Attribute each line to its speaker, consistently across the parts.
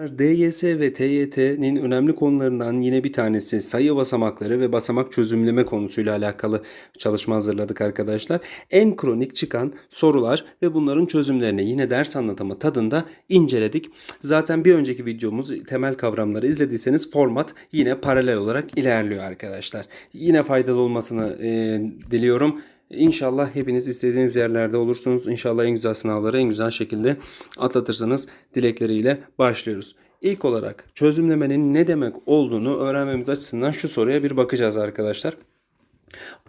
Speaker 1: DYS ve TYT'nin önemli konularından yine bir tanesi sayı basamakları ve basamak çözümleme konusuyla alakalı çalışma hazırladık arkadaşlar. En kronik çıkan sorular ve bunların çözümlerini yine ders anlatımı tadında inceledik. Zaten bir önceki videomuz temel kavramları izlediyseniz format yine paralel olarak ilerliyor arkadaşlar. Yine faydalı olmasını e, diliyorum. İnşallah hepiniz istediğiniz yerlerde olursunuz. İnşallah en güzel sınavları en güzel şekilde atlatırsınız dilekleriyle başlıyoruz. İlk olarak çözümlemenin ne demek olduğunu öğrenmemiz açısından şu soruya bir bakacağız arkadaşlar.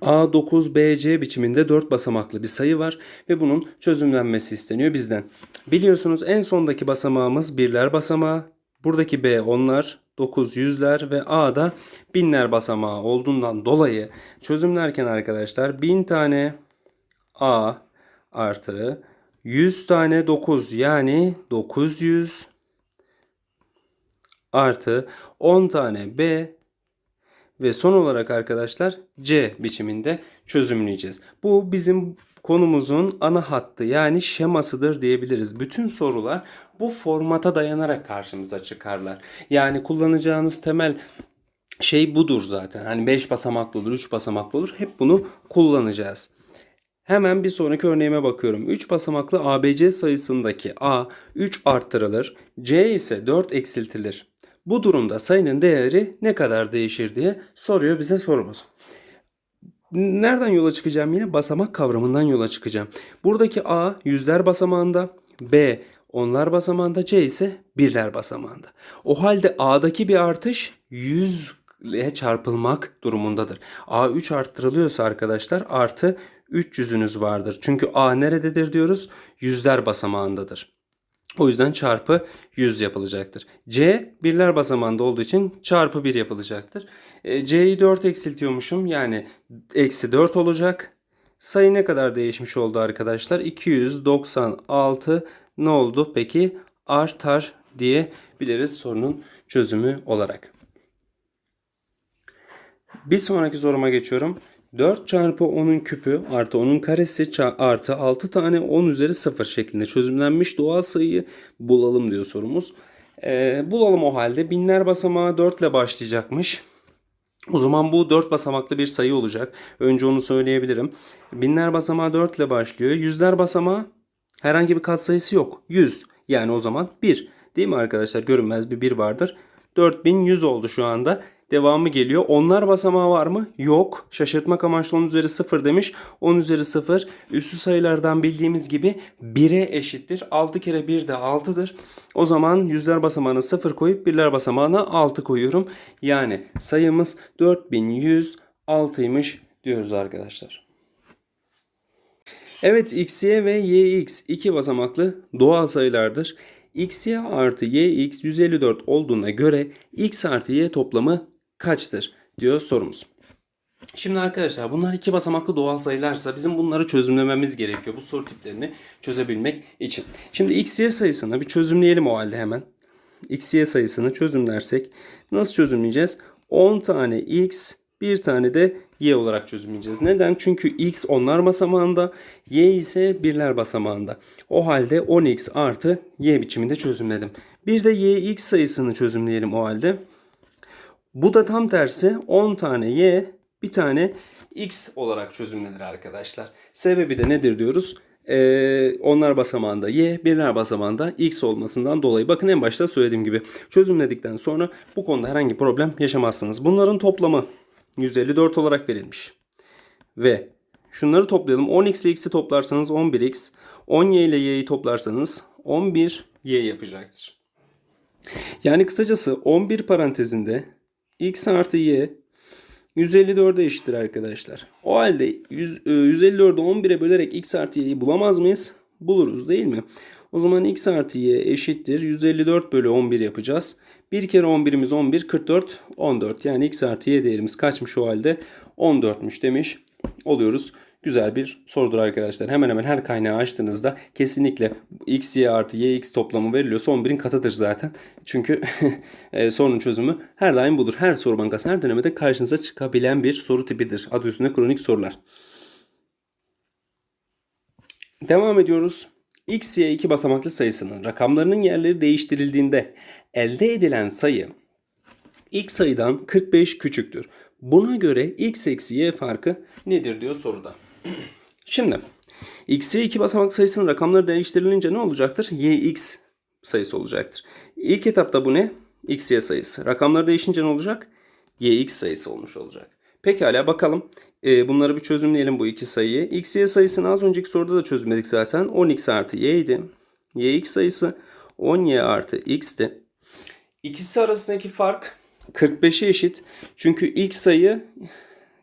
Speaker 1: A9BC biçiminde 4 basamaklı bir sayı var ve bunun çözümlenmesi isteniyor bizden. Biliyorsunuz en sondaki basamağımız birler basamağı. Buradaki B onlar, 9 yüzler ve A da binler basamağı olduğundan dolayı çözümlerken arkadaşlar 1000 tane A artı 100 tane 9 yani 900 artı 10 tane B ve son olarak arkadaşlar C biçiminde çözümleyeceğiz. Bu bizim konumuzun ana hattı yani şemasıdır diyebiliriz. Bütün sorular bu formata dayanarak karşımıza çıkarlar. Yani kullanacağınız temel şey budur zaten. Hani 5 basamaklı olur, 3 basamaklı olur. Hep bunu kullanacağız. Hemen bir sonraki örneğime bakıyorum. 3 basamaklı ABC sayısındaki A 3 arttırılır, C ise 4 eksiltilir. Bu durumda sayının değeri ne kadar değişir diye soruyor bize sorumuz. Nereden yola çıkacağım yine? Basamak kavramından yola çıkacağım. Buradaki A yüzler basamağında, B onlar basamağında, C ise birler basamağında. O halde A'daki bir artış 100 ile çarpılmak durumundadır. A 3 arttırılıyorsa arkadaşlar artı 300'ünüz vardır. Çünkü A nerededir diyoruz? Yüzler basamağındadır. O yüzden çarpı 100 yapılacaktır. C birler basamağında olduğu için çarpı 1 yapılacaktır. E, C'yi 4 eksiltiyormuşum. Yani eksi 4 olacak. Sayı ne kadar değişmiş oldu arkadaşlar? 296 ne oldu peki? Artar diyebiliriz sorunun çözümü olarak. Bir sonraki soruma geçiyorum. 4 çarpı 10'un küpü artı 10'un karesi artı 6 tane 10 üzeri 0 şeklinde çözümlenmiş doğal sayıyı bulalım diyor sorumuz. Ee, bulalım o halde. Binler basamağı 4 ile başlayacakmış. O zaman bu 4 basamaklı bir sayı olacak. Önce onu söyleyebilirim. Binler basamağı 4 ile başlıyor. Yüzler basamağı herhangi bir katsayısı yok. 100. Yani o zaman 1. Değil mi arkadaşlar? Görünmez bir 1 vardır. 4100 oldu şu anda. Devamı geliyor. Onlar basamağı var mı? Yok. Şaşırtmak amaçlı 10 üzeri 0 demiş. 10 üzeri 0 üstü sayılardan bildiğimiz gibi 1'e eşittir. 6 kere 1 de 6'dır. O zaman yüzler basamağına 0 koyup birler basamağına 6 koyuyorum. Yani sayımız 4106'ymış diyoruz arkadaşlar. Evet xy ve yx iki basamaklı doğal sayılardır. xy artı yx 154 olduğuna göre x artı y toplamı kaçtır diyor sorumuz. Şimdi arkadaşlar bunlar iki basamaklı doğal sayılarsa bizim bunları çözümlememiz gerekiyor. Bu soru tiplerini çözebilmek için. Şimdi xy sayısını bir çözümleyelim o halde hemen. xy sayısını çözümlersek nasıl çözümleyeceğiz? 10 tane x bir tane de y olarak çözümleyeceğiz. Neden? Çünkü x onlar basamağında, y ise birler basamağında. O halde 10x artı y biçiminde çözümledim. Bir de yx sayısını çözümleyelim o halde. Bu da tam tersi 10 tane y bir tane x olarak çözümlenir arkadaşlar. Sebebi de nedir diyoruz? Ee, onlar basamağında y, birler basamağında x olmasından dolayı. Bakın en başta söylediğim gibi çözümledikten sonra bu konuda herhangi problem yaşamazsınız. Bunların toplamı 154 olarak verilmiş. Ve şunları toplayalım. 10x ile x'i toplarsanız 11x, 10y ile y'yi toplarsanız 11y yapacaktır. Yani kısacası 11 parantezinde x artı y 154'e eşittir arkadaşlar. O halde 100, e, 154'ü 11'e bölerek x artı y'yi bulamaz mıyız? Buluruz değil mi? O zaman x artı y eşittir. 154 bölü 11 yapacağız. Bir kere 11'imiz 11, 44, 14. Yani x artı y değerimiz kaçmış o halde? 14'müş demiş oluyoruz. Güzel bir sorudur arkadaşlar. Hemen hemen her kaynağı açtığınızda kesinlikle x, y artı y, x toplamı veriliyorsa 11'in katıdır zaten. Çünkü e, sorunun çözümü her daim budur. Her soru bankası her denemede karşınıza çıkabilen bir soru tipidir. Adı üstünde kronik sorular. Devam ediyoruz. x, y iki basamaklı sayısının rakamlarının yerleri değiştirildiğinde elde edilen sayı ilk sayıdan 45 küçüktür. Buna göre x eksi y farkı nedir diyor soruda. Şimdi x'ye iki basamak sayısının rakamları değiştirilince ne olacaktır? yx sayısı olacaktır. İlk etapta bu ne? xy sayısı. Rakamları değişince ne olacak? yx sayısı olmuş olacak. Pekala bakalım. Ee, bunları bir çözümleyelim bu iki sayıyı. x, y sayısını az önceki soruda da çözümledik zaten. 10x artı y idi. yx sayısı 10y artı x'ti. İkisi arasındaki fark 45'e eşit. Çünkü ilk sayı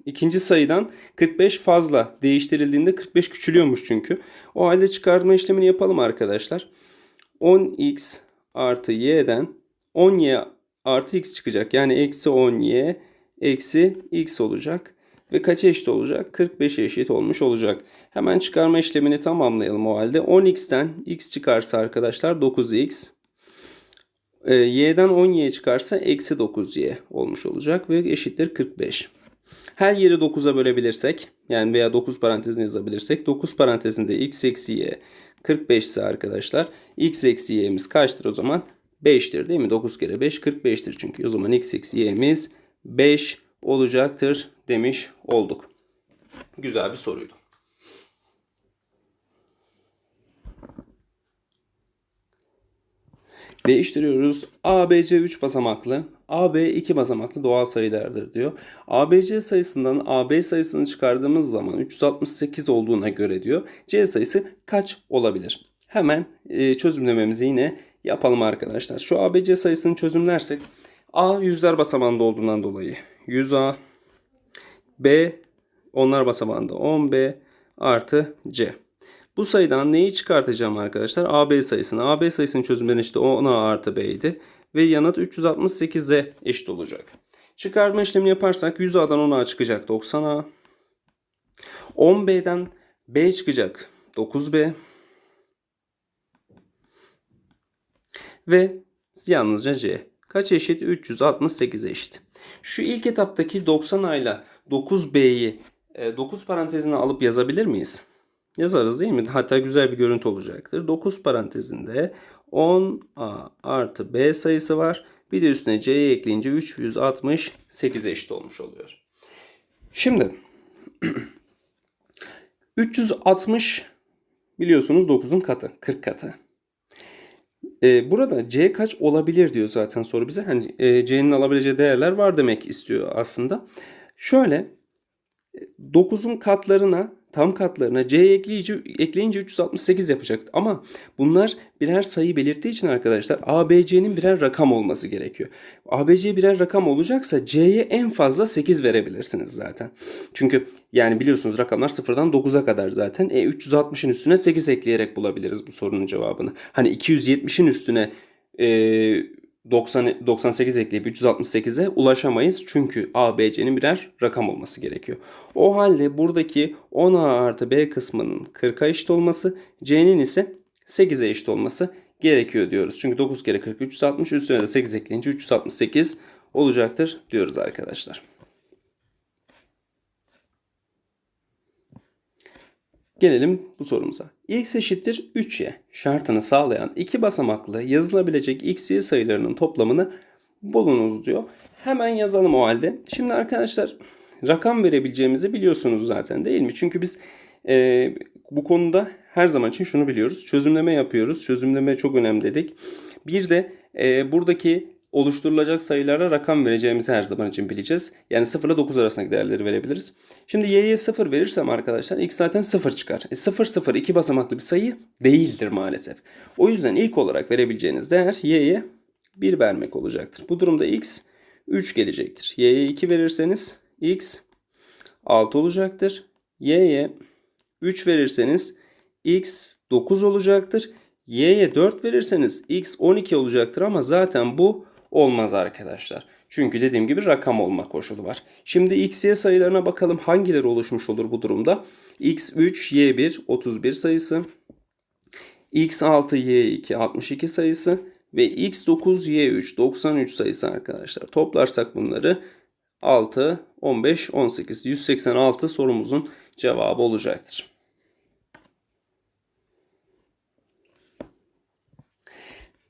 Speaker 1: ikinci sayıdan 45 fazla değiştirildiğinde 45 küçülüyormuş çünkü. O halde çıkartma işlemini yapalım arkadaşlar. 10x artı y'den 10y artı x çıkacak. Yani eksi 10y eksi x olacak. Ve kaça eşit olacak? 45'e eşit olmuş olacak. Hemen çıkarma işlemini tamamlayalım o halde. 10x'ten x çıkarsa arkadaşlar 9x. E, y'den 10y çıkarsa eksi 9y olmuş olacak ve eşittir 45. Her yeri 9'a bölebilirsek yani veya 9 parantezine yazabilirsek 9 parantezinde x eksi y 45 ise arkadaşlar x eksi y'miz kaçtır o zaman? 5'tir değil mi? 9 kere 5 45'tir çünkü. O zaman x eksi y'miz 5 olacaktır demiş olduk. Güzel bir soruydu. Değiştiriyoruz. ABC 3 basamaklı, AB 2 basamaklı doğal sayılardır diyor. ABC sayısından AB sayısını çıkardığımız zaman 368 olduğuna göre diyor. C sayısı kaç olabilir? Hemen e, çözümlememizi yine yapalım arkadaşlar. Şu ABC sayısını çözümlersek A yüzler basamağında olduğundan dolayı 100A B onlar basamağında 10B artı C. Bu sayıdan neyi çıkartacağım arkadaşlar? AB sayısını. AB sayısının çözümleri işte 10A artı B idi. Ve yanıt 368'e eşit olacak. Çıkarma işlemi yaparsak 100A'dan 10A çıkacak 90A. 10B'den B çıkacak 9B. Ve yalnızca C. Kaç eşit? 368 eşit. Şu ilk etaptaki 90A ile 9B'yi 9 parantezine alıp yazabilir miyiz? Yazarız değil mi? Hatta güzel bir görüntü olacaktır. 9 parantezinde 10A artı B sayısı var. Bir de üstüne C'yi ekleyince 368 eşit olmuş oluyor. Şimdi 360 biliyorsunuz 9'un katı. 40 katı. Ee, burada C kaç olabilir diyor zaten soru bize. Hani e, C'nin alabileceği değerler var demek istiyor aslında. Şöyle 9'un katlarına tam katlarına c ekleyince, ekleyince 368 yapacak. Ama bunlar birer sayı belirttiği için arkadaşlar ABC'nin birer rakam olması gerekiyor. ABC birer rakam olacaksa C'ye en fazla 8 verebilirsiniz zaten. Çünkü yani biliyorsunuz rakamlar 0'dan 9'a kadar zaten. E 360'ın üstüne 8 ekleyerek bulabiliriz bu sorunun cevabını. Hani 270'in üstüne e, 90, 98 ekleyip 368'e ulaşamayız. Çünkü A, B, C'nin birer rakam olması gerekiyor. O halde buradaki 10A artı B kısmının 40'a eşit olması, C'nin ise 8'e eşit olması gerekiyor diyoruz. Çünkü 9 kere 40 360 üstüne de 8 ekleyince 368 olacaktır diyoruz arkadaşlar. Gelelim bu sorumuza. X eşittir 3y şartını sağlayan iki basamaklı yazılabilecek x, y sayılarının toplamını bulunuz diyor. Hemen yazalım o halde. Şimdi arkadaşlar rakam verebileceğimizi biliyorsunuz zaten değil mi? Çünkü biz e, bu konuda her zaman için şunu biliyoruz. Çözümleme yapıyoruz. Çözümleme çok önemli dedik. Bir de e, buradaki oluşturulacak sayılara rakam vereceğimizi her zaman için bileceğiz. Yani 0 ile 9 arasındaki değerleri verebiliriz. Şimdi y'ye 0 verirsem arkadaşlar x zaten 0 çıkar. E 0 0 iki basamaklı bir sayı değildir maalesef. O yüzden ilk olarak verebileceğiniz değer y'ye 1 vermek olacaktır. Bu durumda x 3 gelecektir. y'ye 2 verirseniz x 6 olacaktır. y'ye 3 verirseniz x 9 olacaktır. y'ye 4 verirseniz x 12 olacaktır ama zaten bu olmaz arkadaşlar. Çünkü dediğim gibi rakam olma koşulu var. Şimdi x, y sayılarına bakalım hangileri oluşmuş olur bu durumda. x3, y1 31 sayısı. x6, y2 62 sayısı. Ve x9, y3 93 sayısı arkadaşlar. Toplarsak bunları 6, 15, 18, 186 sorumuzun cevabı olacaktır.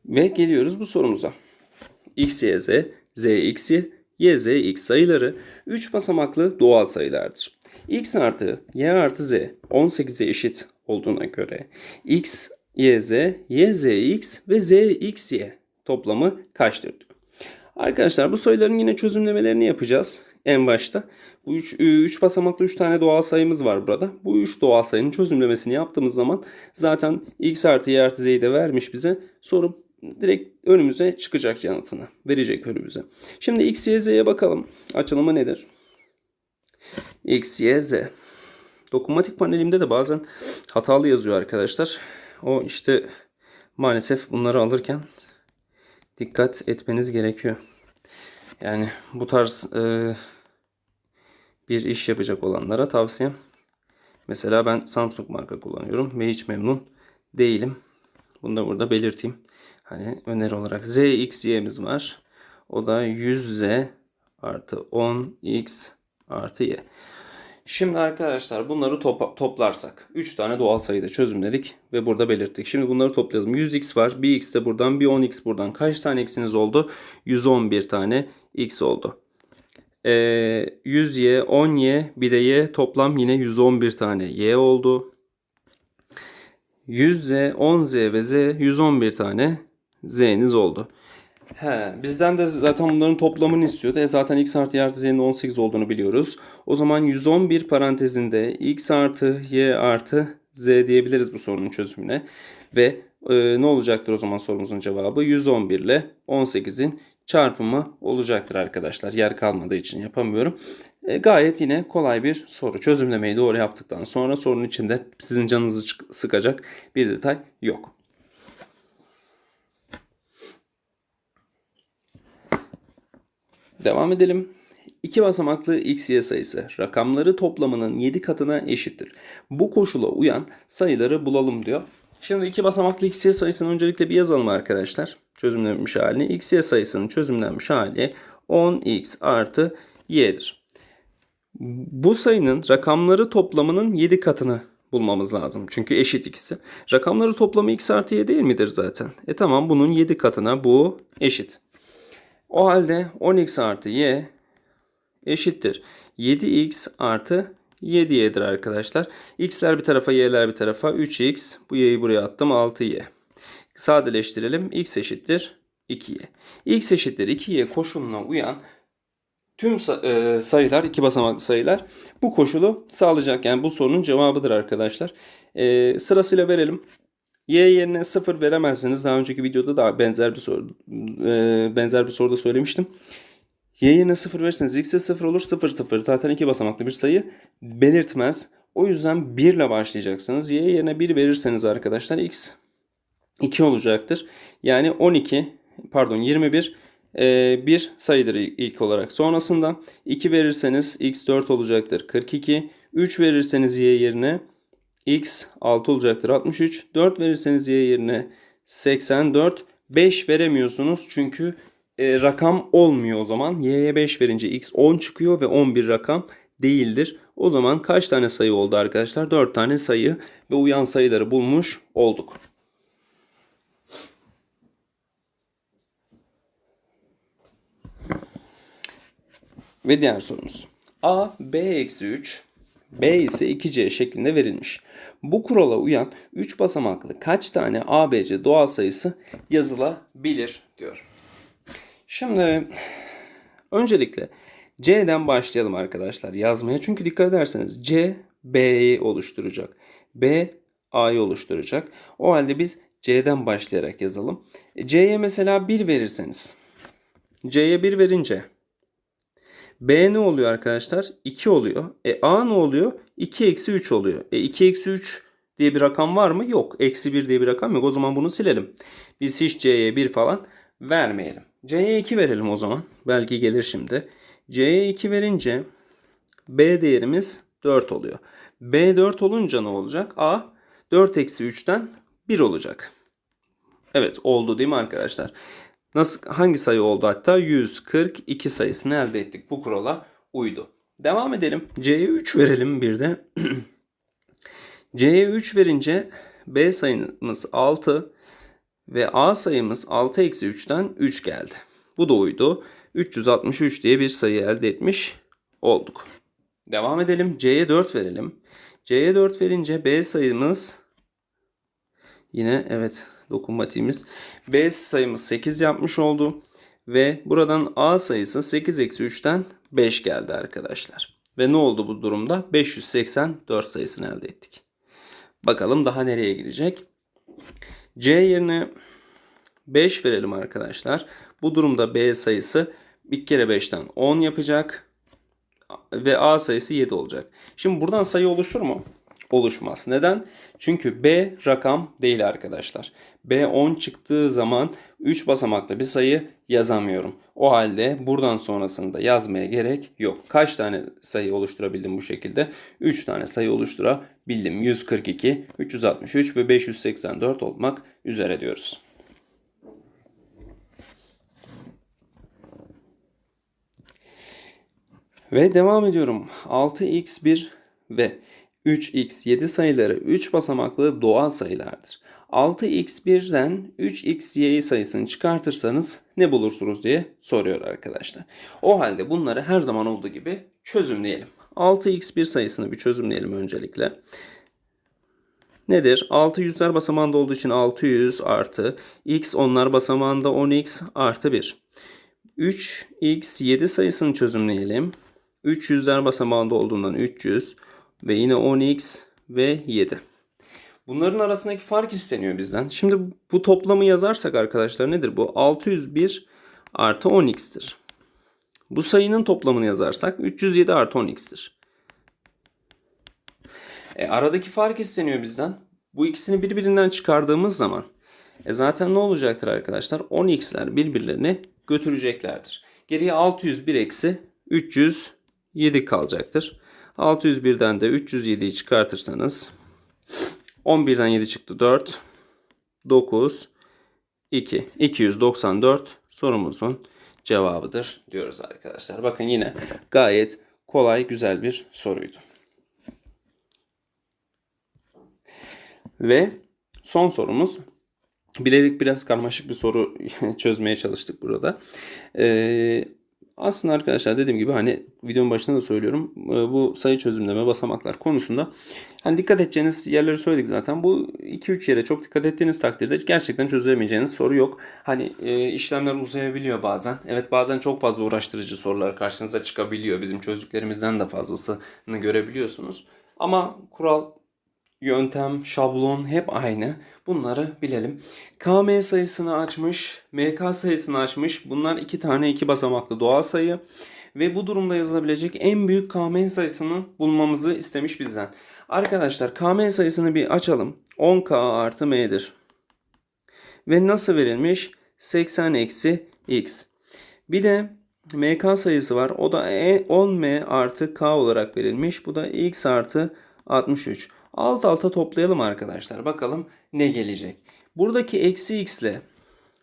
Speaker 1: Ve geliyoruz bu sorumuza. X, y, z, z, x, y, y, z, x sayıları 3 basamaklı doğal sayılardır. x artı y artı z 18'e eşit olduğuna göre x, y, z, y, z, x ve z, x, y toplamı kaçtır. Arkadaşlar bu sayıların yine çözümlemelerini yapacağız en başta. Bu 3 basamaklı 3 tane doğal sayımız var burada. Bu 3 doğal sayının çözümlemesini yaptığımız zaman zaten x artı y artı z'yi de vermiş bize. Soru direkt önümüze çıkacak yanıtını. Verecek önümüze. Şimdi x, y, z'ye bakalım. Açılımı nedir? x, y, z. Dokunmatik panelimde de bazen hatalı yazıyor arkadaşlar. O işte maalesef bunları alırken dikkat etmeniz gerekiyor. Yani bu tarz e, bir iş yapacak olanlara tavsiyem. Mesela ben Samsung marka kullanıyorum ve hiç memnun değilim. Bunu da burada belirteyim. Hani öneri olarak Z, X, Y'miz var. O da 100Z artı 10X artı Y. Şimdi arkadaşlar bunları top toplarsak 3 tane doğal sayıda çözümledik ve burada belirttik. Şimdi bunları toplayalım. 100x var. Bir x de buradan bir 10x buradan. Kaç tane x'iniz oldu? 111 tane x oldu. Ee, 100y, 10y bir de y toplam yine 111 tane y oldu. 100z, 10z ve z 111 tane z'niz oldu. He, bizden de zaten bunların toplamını istiyordu. E zaten x artı y artı z'nin 18 olduğunu biliyoruz. O zaman 111 parantezinde x artı y artı z diyebiliriz bu sorunun çözümüne. Ve e, ne olacaktır o zaman sorumuzun cevabı? 111 ile 18'in çarpımı olacaktır arkadaşlar. Yer kalmadığı için yapamıyorum. E, gayet yine kolay bir soru. Çözümlemeyi doğru yaptıktan sonra sorunun içinde sizin canınızı sıkacak bir detay yok. Devam edelim. İki basamaklı x, y sayısı rakamları toplamının 7 katına eşittir. Bu koşula uyan sayıları bulalım diyor. Şimdi iki basamaklı x, y sayısını öncelikle bir yazalım arkadaşlar. Çözümlenmiş halini. x, y sayısının çözümlenmiş hali 10x artı y'dir. Bu sayının rakamları toplamının 7 katını bulmamız lazım. Çünkü eşit ikisi. Rakamları toplamı x artı y değil midir zaten? E tamam bunun 7 katına bu eşit. O halde 10x artı y eşittir. 7x artı 7y'dir arkadaşlar. x'ler bir tarafa y'ler bir tarafa 3x. Bu y'yi buraya attım 6y. Sadeleştirelim. x eşittir 2y. x eşittir 2y koşuluna uyan tüm e, sayılar, iki basamaklı sayılar bu koşulu sağlayacak. Yani bu sorunun cevabıdır arkadaşlar. E, sırasıyla verelim. Y yerine 0 veremezsiniz. Daha önceki videoda da benzer bir soru e, benzer bir soruda söylemiştim. Y yerine 0 verirseniz x'e 0 olur. 0 0 zaten iki basamaklı bir sayı belirtmez. O yüzden 1 ile başlayacaksınız. Y yerine 1 verirseniz arkadaşlar x 2 olacaktır. Yani 12 pardon 21 e, bir sayıdır ilk olarak. Sonrasında 2 verirseniz x 4 olacaktır. 42 3 verirseniz y yerine x 6 olacaktır 63. 4 verirseniz y yerine 84. 5 veremiyorsunuz çünkü e, rakam olmuyor o zaman. y'ye 5 verince x 10 çıkıyor ve 11 rakam değildir. O zaman kaç tane sayı oldu arkadaşlar? 4 tane sayı ve uyan sayıları bulmuş olduk. Ve diğer sorumuz. A, B eksi 3 B ise 2C şeklinde verilmiş. Bu kurala uyan 3 basamaklı kaç tane ABC doğal sayısı yazılabilir diyor. Şimdi öncelikle C'den başlayalım arkadaşlar yazmaya. Çünkü dikkat ederseniz C B'yi oluşturacak. B A'yı oluşturacak. O halde biz C'den başlayarak yazalım. C'ye mesela 1 verirseniz. C'ye 1 verince B ne oluyor arkadaşlar? 2 oluyor. E A ne oluyor? 2 eksi 3 oluyor. E 2 eksi 3 diye bir rakam var mı? Yok. Eksi 1 diye bir rakam yok. O zaman bunu silelim. Biz hiç C'ye 1 falan vermeyelim. C'ye 2 verelim o zaman. Belki gelir şimdi. C'ye 2 verince B değerimiz 4 oluyor. B 4 olunca ne olacak? A 4 eksi 3'ten 1 olacak. Evet oldu değil mi arkadaşlar? Nasıl hangi sayı oldu hatta 142 sayısını elde ettik. Bu kurala uydu. Devam edelim. C'ye 3 verelim bir de. C'ye 3 verince B sayımız 6 Ve A sayımız 6 eksi 3'ten 3 geldi. Bu da uydu. 363 diye bir sayı elde etmiş olduk. Devam edelim. C'ye 4 verelim. C'ye 4 verince B sayımız yine evet dokunmatiğimiz B sayımız 8 yapmış oldu. Ve buradan A sayısı 8 eksi 3'ten 5 geldi arkadaşlar. Ve ne oldu bu durumda? 584 sayısını elde ettik. Bakalım daha nereye gidecek? C yerine 5 verelim arkadaşlar. Bu durumda B sayısı bir kere 5'ten 10 yapacak. Ve A sayısı 7 olacak. Şimdi buradan sayı oluşur mu? Oluşmaz. Neden? Çünkü B rakam değil arkadaşlar. B 10 çıktığı zaman 3 basamaklı bir sayı yazamıyorum. O halde buradan sonrasında yazmaya gerek yok. Kaç tane sayı oluşturabildim bu şekilde? 3 tane sayı oluşturabildim. 142, 363 ve 584 olmak üzere diyoruz. Ve devam ediyorum. 6x1 ve 3x7 sayıları 3 basamaklı doğal sayılardır. 6x1'den 3xy sayısını çıkartırsanız ne bulursunuz diye soruyor arkadaşlar. O halde bunları her zaman olduğu gibi çözümleyelim. 6x1 sayısını bir çözümleyelim öncelikle. Nedir? 6 yüzler basamağında olduğu için 600 artı x onlar basamağında 10x artı 1. 3x7 sayısını çözümleyelim. 3 yüzler basamağında olduğundan 300 ve yine 10x ve 7. Bunların arasındaki fark isteniyor bizden. Şimdi bu toplamı yazarsak arkadaşlar nedir bu? 601 artı 10x'tir. Bu sayının toplamını yazarsak 307 artı 10x'tir. E, aradaki fark isteniyor bizden. Bu ikisini birbirinden çıkardığımız zaman e, zaten ne olacaktır arkadaşlar? 10x'ler birbirlerini götüreceklerdir. Geriye 601 eksi 307 kalacaktır. 601'den de 307'yi çıkartırsanız 11'den 7 çıktı 4. 9. 2. 294 sorumuzun cevabıdır diyoruz arkadaşlar. Bakın yine gayet kolay güzel bir soruydu. Ve son sorumuz bilerek biraz karmaşık bir soru çözmeye çalıştık burada. Ee, aslında arkadaşlar dediğim gibi hani videonun başında da söylüyorum bu sayı çözümleme basamaklar konusunda hani dikkat edeceğiniz yerleri söyledik zaten. Bu 2-3 yere çok dikkat ettiğiniz takdirde gerçekten çözemeyeceğiniz soru yok. Hani e, işlemler uzayabiliyor bazen. Evet bazen çok fazla uğraştırıcı sorular karşınıza çıkabiliyor. Bizim çözdüklerimizden de fazlasını görebiliyorsunuz. Ama kural yöntem, şablon hep aynı. Bunları bilelim. KM sayısını açmış, MK sayısını açmış. Bunlar iki tane iki basamaklı doğal sayı. Ve bu durumda yazılabilecek en büyük KM sayısını bulmamızı istemiş bizden. Arkadaşlar KM sayısını bir açalım. 10K artı M'dir. Ve nasıl verilmiş? 80 eksi X. Bir de MK sayısı var. O da 10M artı K olarak verilmiş. Bu da X artı 63. Alt alta toplayalım arkadaşlar. Bakalım ne gelecek. Buradaki eksi x ile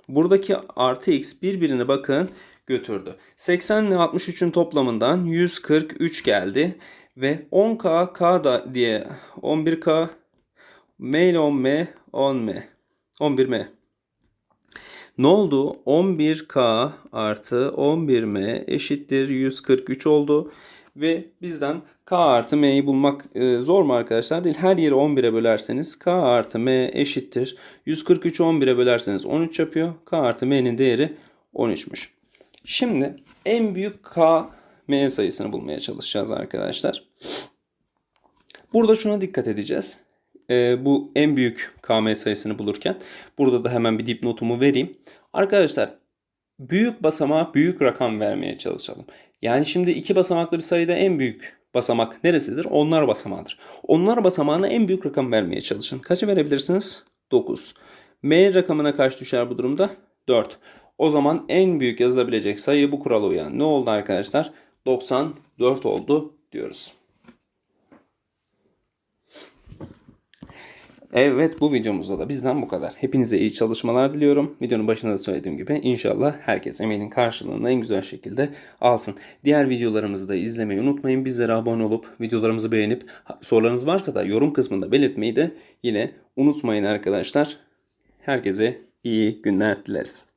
Speaker 1: buradaki artı x birbirine bakın götürdü. 80 ile 63'ün toplamından 143 geldi. Ve 10k k da diye 11k m ile 10m 10m 11m ne oldu? 11k artı 11m eşittir 143 oldu. Ve bizden k artı m'yi bulmak e, zor mu arkadaşlar? Değil. Her yeri 11'e bölerseniz k artı m eşittir. 143'ü 11'e bölerseniz 13 yapıyor. k artı m'nin değeri 13'müş. Şimdi en büyük k m sayısını bulmaya çalışacağız arkadaşlar. Burada şuna dikkat edeceğiz. E, bu en büyük km sayısını bulurken. Burada da hemen bir dipnotumu vereyim. Arkadaşlar büyük basamağa büyük rakam vermeye çalışalım. Yani şimdi iki basamaklı bir sayıda en büyük basamak neresidir? Onlar basamağıdır. Onlar basamağına en büyük rakam vermeye çalışın. Kaçı verebilirsiniz? 9. M rakamına kaç düşer bu durumda? 4. O zaman en büyük yazılabilecek sayı bu kurala uyan. Ne oldu arkadaşlar? 94 oldu diyoruz. Evet bu videomuzda da bizden bu kadar. Hepinize iyi çalışmalar diliyorum. Videonun başında da söylediğim gibi inşallah herkes emeğinin karşılığını en güzel şekilde alsın. Diğer videolarımızı da izlemeyi unutmayın. Bizlere abone olup videolarımızı beğenip sorularınız varsa da yorum kısmında belirtmeyi de yine unutmayın arkadaşlar. Herkese iyi günler dileriz.